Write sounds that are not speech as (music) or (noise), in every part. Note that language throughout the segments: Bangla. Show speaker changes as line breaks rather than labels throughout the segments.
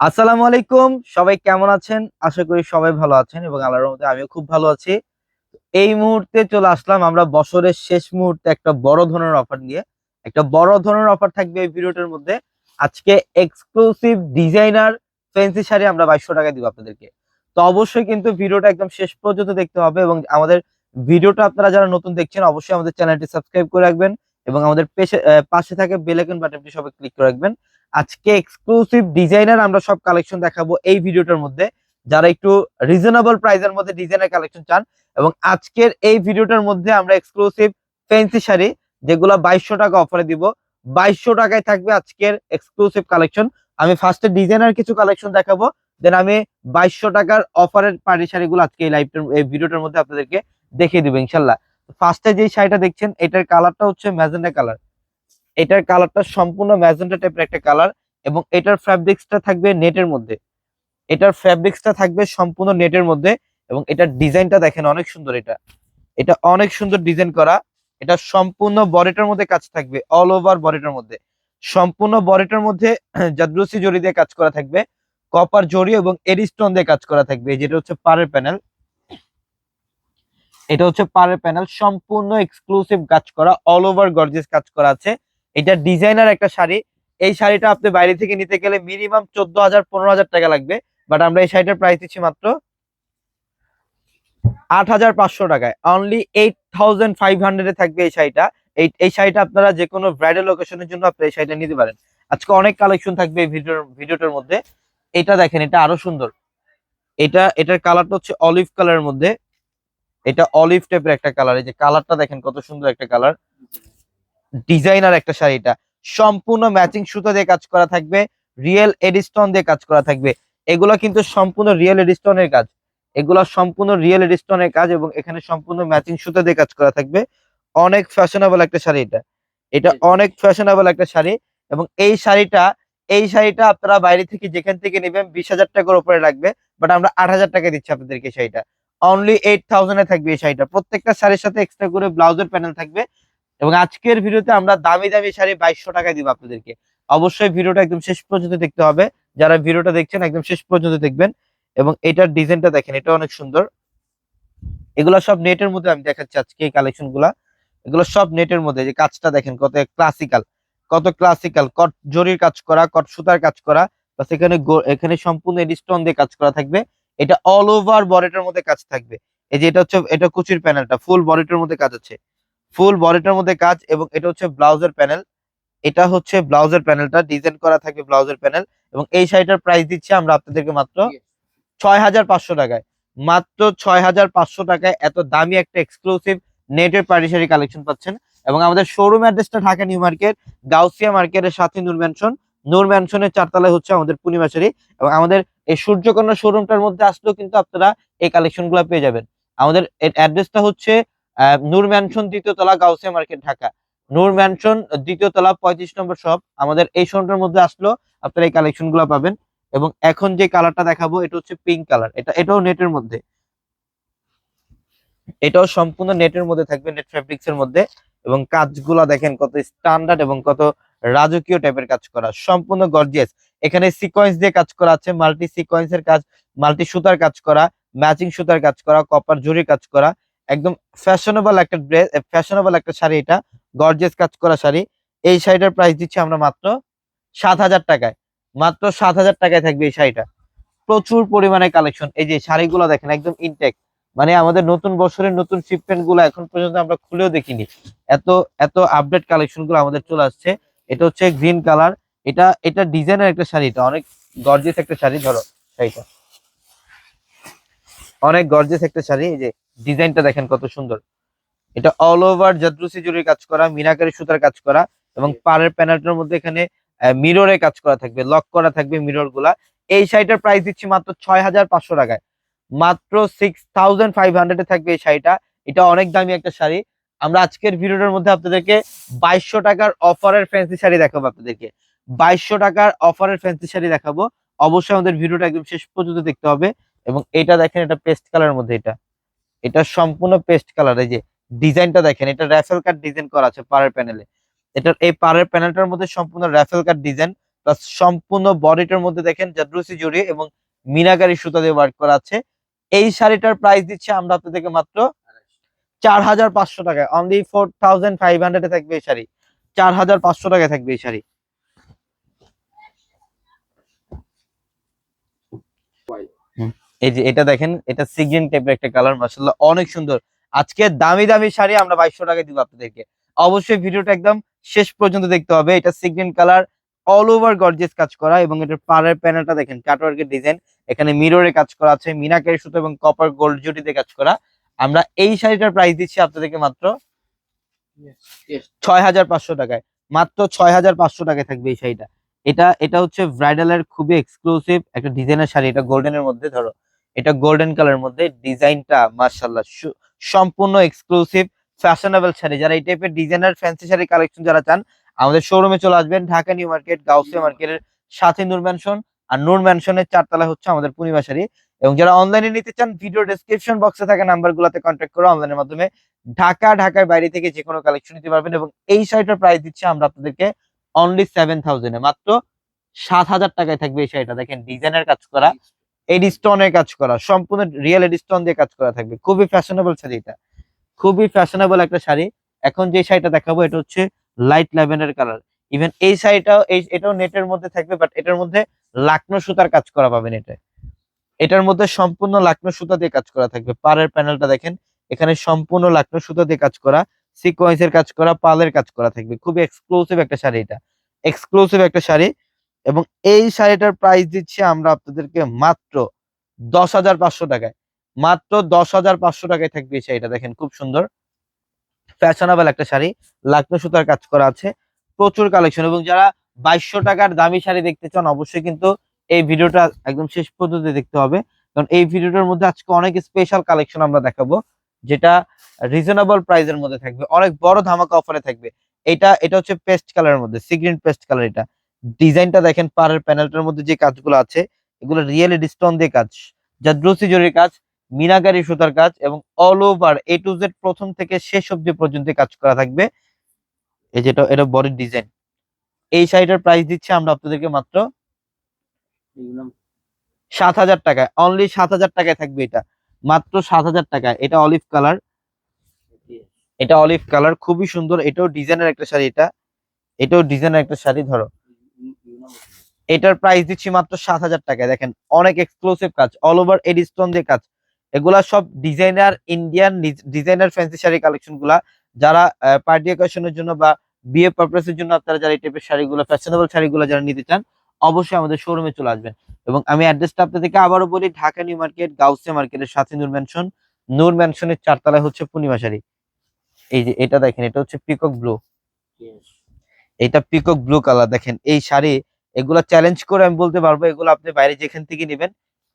আসসালামু আলাইকুম, সবাই কেমন আছেন? আশা করি সবাই ভালো আছেন এবং আল্লাহর রহমতে আমিও খুব ভালো আছি। এই মুহূর্তে চলে আসলাম আমরা বছরের শেষ মুহূর্তে একটা বড় ধরনের অফার নিয়ে। একটা বড় ধরনের অফার থাকবে এই ভিডিওটার মধ্যে। আজকে এক্সক্লুসিভ ডিজাইনার ফ্যান্সি শাড়ি আমরা বাইশশো টাকা দিব আপনাদেরকে। তো অবশ্যই কিন্তু ভিডিওটা একদম শেষ পর্যন্ত দেখতে হবে এবং আমাদের ভিডিওটা আপনারা যারা নতুন দেখছেন, অবশ্যই আমাদের চ্যানেলটি সাবস্ক্রাইব করে রাখবেন এবং আমাদের পেশে- থাকে বেল আইকন বাটনটি সবাই ক্লিক করে রাখবেন। আজকে এক্সক্লুসিভ ডিজাইনার আমরা সব কালেকশন দেখাবো এই ভিডিওটার মধ্যে। যারা একটু রিজনেবল প্রাইসের মধ্যে ডিজাইনার কালেকশন চান এবং আজকের এই ভিডিওটার মধ্যে আমরা এক্সক্লুসিভ ফ্যান্সি শাড়ি যেগুলো বাইশশো টাকা অফারে দিব, বাইশশো টাকায় থাকবে আজকের এক্সক্লুসিভ কালেকশন আমি ফার্স্টে ডিজাইনার কিছু কালেকশন দেখাবো দেন আমি বাইশশো টাকার অফারের পার্টি শাড়িগুলো আজকে এই লাইভটার এই ভিডিওটার মধ্যে আপনাদেরকে দেখিয়ে দিব ইনশাল্লাহ। ফার্স্টে যে শাড়িটা দেখছেন, এটার কালারটা হচ্ছে ম্যাজেন্ডা কালার এটার কালারটা সম্পূর্ণ ম্যাজেন্টা টাইপের একটা কালার এবং এটার ফ্যাব্রিক্সটা থাকবে নেটের মধ্যে। এটার ফ্যাব্রিক্সটা থাকবে সম্পূর্ণ নেটের মধ্যে এবং এটার ডিজাইনটা দেখেন অনেক সুন্দর এটা। এটা অনেক সুন্দর ডিজাইন করা। এটা সম্পূর্ণ বডিটার মধ্যে কাজ থাকবে অল ওভার বডিটার মধ্যে। সম্পূর্ণ বডিটার মধ্যে (clears throat) জাদ্রসি জড়ি দিয়ে কাজ করা থাকবে কপার জড়ি এবং এরিস্টোন দিয়ে কাজ করা থাকবে। যেটা হচ্ছে পারের প্যানেল। এটা হচ্ছে পারের প্যানেল। সম্পূর্ণ এক্সক্লুসিভ কাজ করা অল ওভার গর্জেস কাজ করা আছে। এটা ডিজাইনার একটা শাড়ি। এই শাড়িটা আপনি বাইরে থেকে নিতে গেলে মিনিমাম চোদ্দ হাজার পনেরো হাজার টাকা লাগবে। বাট আমরা এই শাড়িটার প্রাইস দিচ্ছি মাত্র আট হাজার পাঁচশো টাকায়। অনলি এইট থাউজেন্ড ফাইভ হান্ড্রেডে থাকবে এই শাড়িটা। এই এই শাড়িটা আপনারা যে কোনো ব্রাইডাল লোকেশনের জন্য আপনি এই শাড়িটা নিতে পারেন। আজকে অনেক কালেকশন থাকবে এই ভিডিওর, ভিডিওটার মধ্যে। এটা দেখেন, এটা আরও সুন্দর। এটা, এটার কালারটা হচ্ছে অলিভ কালারের মধ্যে। এটা অলিভ টাইপের একটা কালার এই যে কালারটা দেখেন, কত সুন্দর একটা কালার ডিজাইনার একটা শাড়ি এটা। সম্পূর্ণ ম্যাচিং সুতা দিয়ে কাজ করা থাকবে রিয়েল এডিস্টন দিয়ে কাজ করা থাকবে। এগুলো কিন্তু সম্পূর্ণ রিয়েল এডিস্টনের কাজ। এগুলো সম্পূর্ণ রিয়েল এডিস্টনের কাজ এবং এখানে সম্পূর্ণ ম্যাচিং সুতা দিয়ে কাজ করা থাকবে। অনেক ফ্যাশনেবল একটা শাড়ি এটা। এটা অনেক ফ্যাশনেবল একটা শাড়ি এবং এই শাড়িটা এই শাড়িটা আপনারা বাইরে থেকে যেখান থেকে নেবেন বিশ হাজার টাকার উপরে লাগবে বাট আমরা আট হাজার টাকা দিচ্ছি আপনাদেরকে এই শাড়িটা। অনলি এইট থাউজেন্ডে থাকবে এই শাড়িটা। প্রত্যেকটা শাড়ির সাথে এক্সট্রা করে ব্লাউজের প্যানেল থাকবে। এবং আজকের ভিডিওতে আমরা দামি দামি শাড়ি বাইশশো টাকায় দিব আপনাদেরকে। অবশ্যই ভিডিওটা একদম শেষ পর্যন্ত দেখতে হবে। যারা ভিডিওটা দেখছেন, একদম শেষ পর্যন্ত দেখবেন। এবং এটার ডিজাইনটা দেখেন, এটা অনেক সুন্দর। এগুলো সব নেটের মধ্যে আমি দেখাচ্ছি আজকে এই কালেকশনগুলা এগুলো সব নেটের মধ্যে যে কাজটা দেখেন, কত ক্লাসিক্যাল কত ক্লাসিক্যাল কট জরির কাজ করা, কট সুতার কাজ করা প্লাস এখানে এখানে সম্পূর্ণ স্টোন দিয়ে কাজ করা থাকবে। এটা অল ওভার বডিটার মধ্যে কাজ থাকবে। এই যে এটা হচ্ছে, এটা কুচির প্যানেলটা ফুল বডিটার মধ্যে কাজ আছে। ফুল বডিটার মধ্যে কাজ এবং এটা হচ্ছে ব্লাউজের প্যানেল। এটা হচ্ছে ব্লাউজের প্যানেলটা ডিজাইন করা থাকবে ব্লাউজের প্যানেল এবং এই শাড়িটার প্রাইস দিচ্ছি আমরা আপনাদেরকে মাত্র ছয় হাজার পাঁচশো টাকায়। মাত্র ছয় হাজার পাঁচশো টাকায় এত দামি একটা এক্সক্লুসিভ নেটের পার্টি শাড়ি কালেকশন পাচ্ছেন এবং আমাদের শোরুম অ্যাড্রেসটা ঢাকা নিউ মার্কেট গাউসিয়া মার্কেটের সাথে নূর ম্যানশন নূর ম্যানশনের চারতলায় হচ্ছে আমাদের পূর্ণিমা শাড়ি এবং আমাদের এই সূর্যকন্যা শোরুমটার মধ্যে আসলেও কিন্তু আপনারা এই কালেকশনগুলো পেয়ে যাবেন। আমাদের অ্যাড্রেসটা হচ্ছে নূর ম্যানশন দ্বিতীয় তলা, গাউসিয়া মার্কেট, ঢাকা। নূর ম্যানশন দ্বিতীয় তলা, পঁয়ত্রিশ নম্বর শপ। আমাদের এই শোরুমটার মধ্যে আসলো, আপনারা এই কালেকশনগুলো পাবেন। এবং এখন যে কালারটা দেখাবো, এটা হচ্ছে পিঙ্ক কালার। এটা, এটাও নেটের মধ্যে। এটাও সম্পূর্ণ নেটের মধ্যে থাকবে, নেট ফ্যাব্রিক্স এর মধ্যে। এবং কাজগুলা দেখেন, কত স্ট্যান্ডার্ড এবং কত রাজকীয় টাইপের কাজ করা। সম্পূর্ণ গর্জিয়াস এখানে সিকোয়েন্স দিয়ে কাজ করা আছে মাল্টি সিকোয়েন্স এর কাজ মাল্টি সুতার কাজ করা ম্যাচিং সুতার কাজ করা কপার জরির কাজ করা। একদম ফ্যাশনেবল একটা ড্রেস ফ্যাশনেবল একটা শাড়ি এটা গর্জেস কাজ করা শাড়ি। এই শাড়িটার প্রাইস দিচ্ছি আমরা মাত্র সাত হাজার টাকায়। মাত্র সাত হাজার টাকায় থাকবে এই শাড়িটা। প্রচুর পরিমাণে কালেকশন এই যে শাড়িগুলো দেখেন, একদম ইনটেক মানে আমাদের নতুন বছরের নতুন শিপমেন্টগুলো এখন পর্যন্ত আমরা খুলেও দেখিনি। এত এত আপডেট কালেকশনগুলো আমাদের চলে আসছে। এটা হচ্ছে গ্রিন কালার এটা এটা ডিজাইনের একটা শাড়ি এটা। অনেক গর্জেস একটা শাড়ি, ধরো, শাড়িটা। অনেক গর্জেস একটা শাড়ি, এই যে ডিজাইনটা দেখেন কত সুন্দর। এটা অল ওভার জাদ্রুসি জুড়ির কাজ করা মিনাকারি সুতার কাজ করা এবং পাড়ের প্যানেলটার মধ্যে এখানে মিররে কাজ করা থাকবে লক করা থাকবে মিররগুলা এই শাড়িটার প্রাইস দিচ্ছি মাত্র ছয় হাজার পাঁচশো টাকায়। মাত্র সিক্স থাউজেন্ড ফাইভ হান্ড্রেডে থাকবে এই শাড়িটা। এটা অনেক দামি একটা শাড়ি। আমরা আজকের ভিডিওটার মধ্যে আপনাদেরকে বাইশশো টাকার অফারের ফ্যান্সি শাড়ি দেখাবো আপনাদেরকে। বাইশশো টাকার অফারের ফ্যান্সি শাড়ি দেখাবো। অবশ্যই আমাদের ভিডিওটা একদম শেষ পর্যন্ত দেখতে হবে। এবং এটা দেখেন এটা পেস্ট কালারের মধ্যে এটা। এটা সম্পূর্ণ পেস্ট কালার এই যে ডিজাইনটা দেখেন, এটা র্যাফেল কাট ডিজাইন করা আছে পাড়ের প্যানেলে এটার, এই পাড়ের প্যানেলটার মধ্যে সম্পূর্ণ র্যাফেল কাট ডিজাইন প্লাস সম্পূর্ণ বডিটার মধ্যে দেখেন জাদ্রুসি জড়িয়ে এবং মিনাকারি সুতা দিয়ে ওয়ার্ক করা আছে। এই শাড়িটার প্রাইস দিচ্ছে আমরা আপনাদেরকে মাত্র চার হাজার পাঁচশো টাকায়। অনলি ফোর থাউজেন্ড ফাইভ থাকবে এই শাড়ি। চার হাজার পাঁচশো টাকায় থাকবে এই শাড়ি। এই যে এটা দেখেন এটা সিগিন টাইপের একটা কালার মাসাল্লাহ অনেক সুন্দর। আজকে দামি দামি শাড়ি আমরা বাইশশো টাকা দিব আপনাদেরকে। অবশ্যই ভিডিওটা একদম শেষ পর্যন্ত দেখতে হবে। এটা সিগিন কালার অল ওভার গর্জেস কাজ করা এবং এটার পাড়ের প্যানেলটা দেখেন কাটওয়ার্কের ডিজাইন এখানে মিররে কাজ করা আছে মিনাকারি সুতো এবং কপার গোল্ড জুটিতে কাজ করা। আমরা এই শাড়িটার প্রাইস দিচ্ছি আপনাদেরকে মাত্র ছয় হাজার পাঁচশো টাকায়। মাত্র ছয় হাজার পাঁচশো টাকায় থাকবে এই শাড়িটা। এটা এটা হচ্ছে ব্রাইডালের খুবই এক্সক্লুসিভ একটা ডিজাইনের শাড়ি এটা গোল্ডেনের মধ্যে ধরো। এটা গোল্ডেন কালার মধ্যে ডিজাইনটা মার্শাল্লাহ সম্পূর্ণ এক্সক্লুসিভ ফ্যাশনেবল শাড়ি। যারা এই টাইপের ডিজাইনার ফ্যান্সি শাড়ি কালেকশন যারা চান আমাদের শোরুমে চলে আসবেন ঢাকা নিউ মার্কেট গাউসিয়া মার্কেটের সাথে নূর ম্যানশন আর নূর ম্যানশনের চারতলা হচ্ছে আমাদের পূর্ণিমা শাড়ি। এবং যারা অনলাইনে নিতে চান ভিডিও ডেসক্রিপশন বক্সে থাকা নাম্বারগুলোতে কন্ট্যাক্ট করে অনলাইনের মাধ্যমে ঢাকা ঢাকার বাইরে থেকে যে কোনো কালেকশন নিতে পারবেন। এবং এই শাড়িটার প্রাইস দিচ্ছি আমরা আপনাদেরকে অনলি সেভেন থাউজেন্ডে মাত্র সাত হাজার টাকায় থাকবে এই শাড়িটা। দেখেন ডিজাইনের কাজ করা। এডি স্টোনের কাজ করা, সম্পূর্ণ রিয়েল এডি স্টোন দিয়ে কাজ করা থাকবে। খুবই ফ্যাশনেবল শাড়ি এটা। খুবই ফ্যাশনেবল একটা শাড়ি। এখন যে শাড়িটা দেখাবো, এটা হচ্ছে লাইট ল্যাভেন্ডার কালার ইভেন এই শাড়িটাও, এই, এটাও নেটের মধ্যে থাকবে বাট এটার মধ্যে লাকনো সুতার কাজ করা পাবেন এটা। এটার মধ্যে সম্পূর্ণ লাকনো সুতা দিয়ে কাজ করা থাকবে। পাড়ের প্যানেলটা দেখেন, এখানে সম্পূর্ণ লাকনো সুতা দিয়ে কাজ করা সিকোয়েন্সের কাজ করা, পালের কাজ করা থাকবে। খুবই এক্সক্লুসিভ একটা শাড়ি এটা। এক্সক্লুসিভ একটা শাড়ি। এবং এই শাড়িটার প্রাইস দিচ্ছি আমরা আপনাদেরকে মাত্র দশ হাজার পাঁচশো টাকায়। মাত্র দশ হাজার পাঁচশো টাকায় থাকবে এই শাড়িটা, দেখেন খুব সুন্দর। ফ্যাশনেবল একটা শাড়ি লাকনো সুতার কাজ করা আছে, প্রচুর কালেকশন এবং যারা বাইশশো টাকার দামি শাড়ি দেখতে চান, অবশ্যই কিন্তু এই ভিডিওটা একদম শেষ পর্যন্ত দেখতে হবে। কারণ এই ভিডিওটার মধ্যে আজকে অনেক স্পেশাল কালেকশন আমরা দেখাবো, যেটা রিজনেবল প্রাইসের মধ্যে থাকবে, অনেক বড় ধামাকা অফারে থাকবে। এটা এটা হচ্ছে পেস্ট কালারের মধ্যে সিগ্রিন পেস্ট কালার এটা। ডিজাইনটা দেখেন পাড়ের প্যানেলটার মধ্যে যে কাজগুলো আছে, এগুলো রিয়েল স্টোন দিয়ে কাজ। যা দ্রুসি জরির কাজ, মিনাকারি সুতার কাজ এবং all over A to Z প্রথম থেকে শেষ অব্দি পর্যন্ত কাজ করা থাকবে। এই যেটা এটা বডির ডিজাইন। এই শাড়িটার প্রাইস দিচ্ছে আমরা আপনাদেরকে মাত্র সাত হাজার টাকায়। অনলি সাত হাজার টাকায় থাকবে এটা। মাত্র সাত হাজার টাকায়। এটা অলিভ কালার এটা অলিভ কালার খুবই সুন্দর। এটাও ডিজাইনের একটা শাড়ি এটা। এটাও ডিজাইনের একটা শাড়ি, ধরো। এটার প্রাইস দিচ্ছি মাত্র সাত হাজার টাকায়। দেখেন, অনেক এক্সক্লুসিভ কাজ অল ওভার এডি স্টোন দিয়ে কাজ। এগুলা সব designer Indian designer fancy sari কালেকশনগুলা। যারা পার্টি অকেশনের জন্য বা বিয়ে পারপাসের জন্য আপনারা যারা এই টাইপের শাড়িগুলো ফ্যাশনেবল শাড়িগুলো যারা নিতে চান, অবশ্যই আমাদের শোরুমে চলে আসবেন। এবং আমি অ্যাড্রেসটা আপনাদেরকে আবারও বলি, ঢাকা নিউ মার্কেট, গাউসিয়া মার্কেটের সাথে নূর ম্যানশন নূর ম্যানশনের চারতলায় হচ্ছে পূর্ণিমা শাড়ি। এই যে, এটা দেখেন, এটা হচ্ছে পিকক ব্লু এটা পিকক ব্লু কালার দেখেন এই শাড়ি এগুলা চ্যালেঞ্জ করে আমি বলতে পারব এগুলো আপনি বাইরে যেখান থেকে নেবেন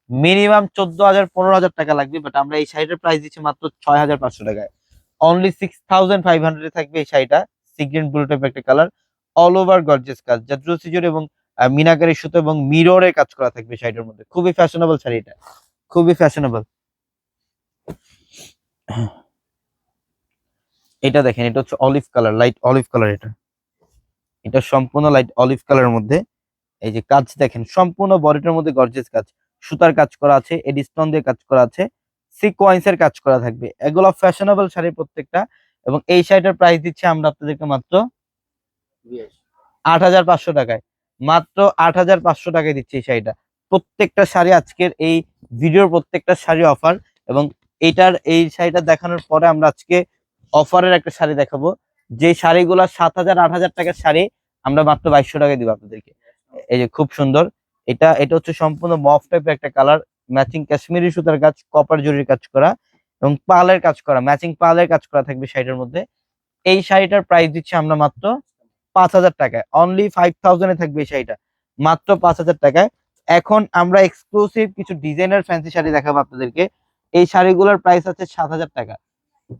মিনিমাম চোদ্দ হাজার পনেরো হাজার টাকা লাগবে বাট আমরা এই শাড়িটার প্রাইস দিচ্ছি মাত্র ছয় হাজার পাঁচশো টাকায়। অনলি সিক্স থাউজেন্ড ফাইভ হান্ড্রেডে থাকবে এই শাড়িটা সিগ্রেন ব্লু টাইপের একটা কালার অল ওভার গর্জেস কাজ জাদ্রুসিজোর এবং আহ, মিনাকারি সুতো এবং মিররের কাজ করা থাকবে শাড়িটার মধ্যে। খুবই ফ্যাশনেবল শাড়ি এটা খুবই ফ্যাশনেবল এটা দেখেন এটা হচ্ছে olive colour light olive colour এটা। এটা সম্পূর্ণ লাইট অলিভ কালারের মধ্যে। এই যে কাজ দেখেন সম্পূর্ণ বডিটার মধ্যে গর্জেস কাজ। সুতার কাজ করা আছে এডি স্টোন দিয়ে কাজ করা আছে সিকোয়েন্স এর কাজ করা থাকবে। এগুলো ফ্যাশনেবল শাড়ি প্রত্যেকটা এবং এই শাড়িটার প্রাইস দিচ্ছি আমরা আপনাদেরকে মাত্র আট হাজার পাঁচশো টাকায়। মাত্র আট হাজার পাঁচশো টাকায় দিচ্ছি এই শাড়িটা। প্রত্যেকটা শাড়ি আজকের এই ভিডিওর প্রত্যেকটা শাড়ি অফার এবং এইটার এই শাড়িটা দেখানোর পরে আমরা আজকে অফারের একটা শাড়ি দেখাবো। যে শাড়িগুলো সাত হাজার, আট হাজার টাকার শাড়ি, আমরা মাত্র বাইশশো টাকায় দিব আপনাদেরকে। এই যে খুব সুন্দর। এটা এটা হচ্ছে সম্পূর্ণ মফ টাইপের একটা কালার ম্যাচিং কাশ্মীরি সুতার কাজ কপার জরির কাজ করা এবং পালের কাজ করা ম্যাচিং পালের কাজ করা থাকবে শাড়িটার মধ্যে। এই শাড়িটার প্রাইস দিচ্ছি আমরা মাত্র পাঁচ হাজার টাকায়। অনলি ফাইভ থাউজেন্ডে থাকবে এই শাড়িটা। মাত্র পাঁচ হাজার টাকায়। এখন আমরা এক্সক্লুসিভ কিছু ডিজাইনার ফ্যান্সি শাড়ি দেখাবো আপনাদেরকে। এই শাড়িগুলোর প্রাইস আছে সাত হাজার টাকা।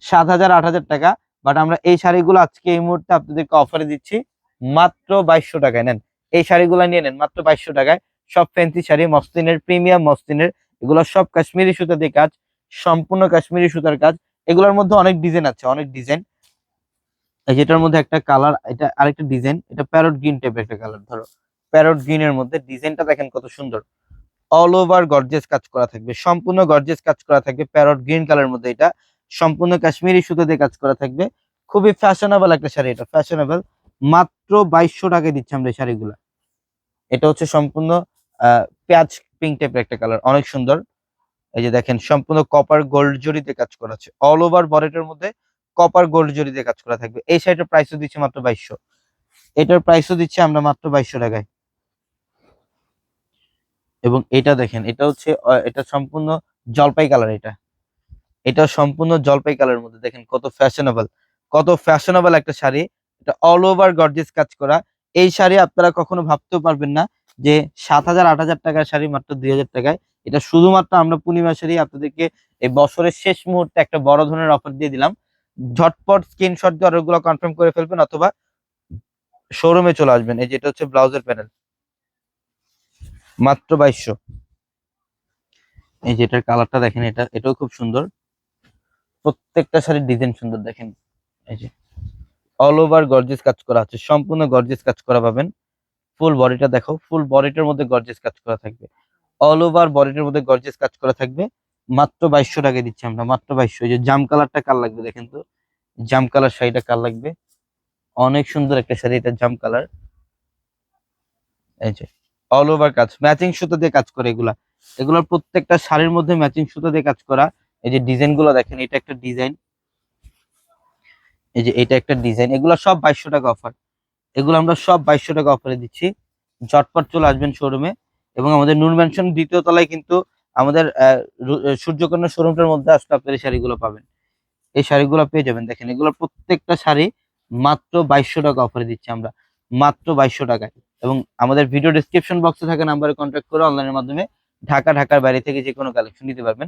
সাত হাজার, আট হাজার টাকা। বাট আমরা এই শাড়িগুলো আজকে এই মুহূর্তে আপনাদেরকে অফারে দিচ্ছি মাত্র বাইশশো টাকায়। নেন, এই শাড়িগুলো নিয়ে নেন, মাত্র বাইশশো টাকায়। সব ফ্যান্সি শাড়ি, মসলিনের প্রিমিয়াম মসলিনের। এগুলো সব কাশ্মীরি সুতা দিয়ে কাজ, সম্পূর্ণ কাশ্মীরি সুতার কাজ। এগুলোর মধ্যে অনেক ডিজাইন আছে, অনেক ডিজাইন যেটার মধ্যে একটা কালার এটা আরেকটা ডিজাইন এটা প্যারট গ্রিন টাইপের একটা কালার ধরো। প্যারট গ্রিনের মধ্যে ডিজাইনটা দেখেন কত সুন্দর। অল ওভার গর্জেস কাজ করা থাকবে, সম্পূর্ণ গর্জেস কাজ করা থাকবে প্যারট গ্রিন কালার মধ্যে এটা। সম্পূর্ণ কাশ্মীরি সুতো দিয়ে কাজ করা থাকবে। খুবই ফ্যাশনেবল একটা শাড়ি এটা ফ্যাশনেবল মাত্র বাইশশো টাকায় দিচ্ছি আমরা এই শাড়িগুলো। এটা হচ্ছে সম্পূর্ণ পেঁয়াজ পিঙ্ক টাইপের একটা কালার অনেক সুন্দর। এই যে দেখেন, সম্পূর্ণ কপার গোল্ড জরিতে কাজ করা আছে। অল ওভার বডিটার মধ্যে কপার গোল্ড জরিতে কাজ করা থাকবে। এই শাড়িটার প্রাইসও দিচ্ছি মাত্র বাইশশো। এটার প্রাইসও দিচ্ছি আমরা মাত্র বাইশশো টাকায়। এবং এটা দেখেন, এটা হচ্ছে এটা সম্পূর্ণ জলপাই কালার এটা। এটা সম্পূর্ণ জলপাই কালারের মধ্যে। দেখেন কত ফ্যাশনেবল কত ফ্যাশনেবল একটা শাড়ি। এটা অল ওভার গর্জিয়াস কাজ করা। এই শাড়ি আপনারা কখনো ভাবতেও পারবেন না যে সাত হাজার, আট হাজার টাকার শাড়ি মাত্র দুই হাজার টাকায়। এটা শুধুমাত্র আমরা পূর্ণিমা শাড়ি আপনাদেরকে এই বছরের শেষ মুহূর্তে একটা বড় ধরনের অফার দিয়ে দিলাম। ঝটপট স্ক্রিনশট দিয়ে অর্ডারগুলো কনফার্ম করে ফেলবেন অথবা শোরুমে চলে আসবেন। এই যেটা হচ্ছে ব্লাউজের প্যানেল মাত্র বাইশশো। এই যেটার কালারটা দেখেন, এটা, এটাও খুব সুন্দর। প্রত্যেকটা শাড়ির ডিজাইন সুন্দর, দেখেন। এই যে অল ওভার গর্জিয়াস কাজ করা আছে, সম্পূর্ণ গর্জিয়াস কাজ করা পাবেন। ফুল বডিটা দেখো ফুল বডিটার মধ্যে গর্জিয়াস কাজ করা থাকবে। অল ওভার বডিটার মধ্যে গর্জিয়াস কাজ করা থাকবে। মাত্র বাইশশো টাকা দিচ্ছি আমরা, মাত্র বাইশশো। এই যে জাম কালারটা কার লাগবে দেখেন তো? জাম কালার শাড়িটা কার লাগবে? অনেক সুন্দর একটা শাড়ি, এটা জাম কালার এই যে অল ওভার কাজ ম্যাচিং সুতো দিয়ে কাজ করে এগুলা। এগুলোর প্রত্যেকটা শাড়ির মধ্যে ম্যাচিং সুতো দিয়ে কাজ করা। এই যে ডিজাইনগুলো দেখেন, এটা একটা ডিজাইন। এই যে এটা একটা ডিজাইন। এগুলো সব বাইশশো টাকা অফার। এগুলো আমরা সব বাইশশো টাকা অফারে দিচ্ছি। ঝটপট চলে আসবেন শোরুমে এবং আমাদের নুন ম্যানশন দ্বিতীয় তলায় কিন্তু আমাদের সূর্যকন্যা শোরুমটার মধ্যে আসলে আপনার এই শাড়িগুলো পাবেন। এই শাড়িগুলো পেয়ে যাবেন। দেখেন, এগুলো প্রত্যেকটা শাড়ি মাত্র বাইশশো টাকা অফারে দিচ্ছি আমরা। মাত্র বাইশশো টাকায়। এবং আমাদের ভিডিও ডিসক্রিপশন বক্সে থাকা নাম্বারে কন্ট্যাক্ট করে অনলাইনের মাধ্যমে ঢাকা ঢাকার বাইরে থেকে যে কোনো কালেকশন নিতে পারবেন।